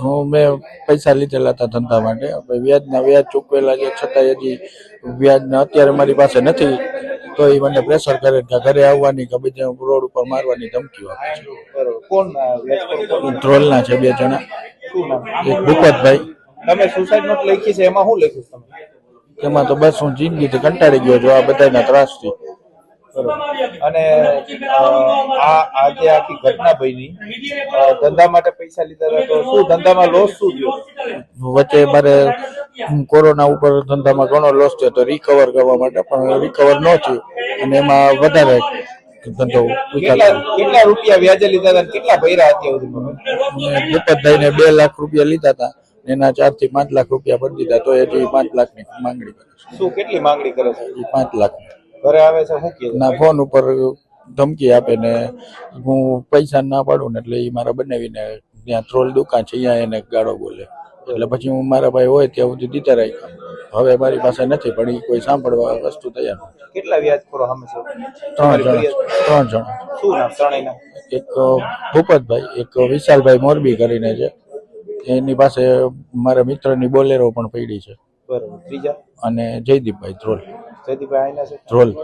હું મેં પૈસા લીધેલા હતા ધંધા માટે. હવે વ્યાજના વ્યાજ ચૂકવેલા છે છતાં હજી વ્યાજના અત્યારે મારી પાસે નથી. તો એ મને પ્રેશર કરે કે ઘરે આવવાની કે બીજા રોડ ઉપર મારવાની ધમકીઓ આપે છે. કોણ? ધ્રોલના છે બે જણા. એક ભૂપતભાઈ. તમે સુસાઇડ નોટ લખી છે એમાં શું લખ્યું તમે? એમાં તો બસ હું જિંદગીથી કંટાળી ગયો છું આ બધાના ત્રાસથી. અને આ આ જે આખી ઘટના બની. ધંધા માટે પૈસા લીધા હતા તો શું ધંધામાં લોસ શું થયો? વચ્ચે મારે કોરોના ઉપર ધંધામાં ઘણો લોસ થયો તો રિકવર કરવા માટે પણ રિકવર ન થયું. અને એમાં વધારે ધંધો કેટલા રૂપિયા વ્યાજે લીધા હતા કેટલા ભર્યા અત્યાર સુધીમાં બે લાખ રૂપિયા લીધા હતા એના ચારથી પાંચ લાખ રૂપિયા ભરી દીધા તો એ પાંચ લાખની માંગણી કરે છે. શું કેટલી માંગણી કરે છે? પાંચ લાખ. ઘરે આવે છે શું કહે ના ફોન ઉપર ધમકી આપે ને હું પૈસા ના પાડું ને એટલે એ મારા બનાવીને ત્યાં ટ્રોલ દુકાન છે અહીંયા એને ગાળો બોલે. એટલે પછી હું મારા ભાઈ હોય ત્યાં સુધી દીતા રાખ્યા. હવે મારી પાસે નથી પણ એ કોઈ સાંભળવા વસ્તુ તૈયાર નથી. કેટલા વ્યાજખોરો સામે છે? ત્રણ જણા. ત્રણ જણા. શું નામ ત્રણેયના એક ભૂપતભાઈ એક વિશાલભાઈ મોરબી કરીને છે. એની પાસે મારા મિત્રની બોલેરો પણ પડી છે. બરાબર. ત્રીજા? અને જયદીપભાઈ ધ્રોલ જયદીપભાઈ આઈના છે. બરોબર.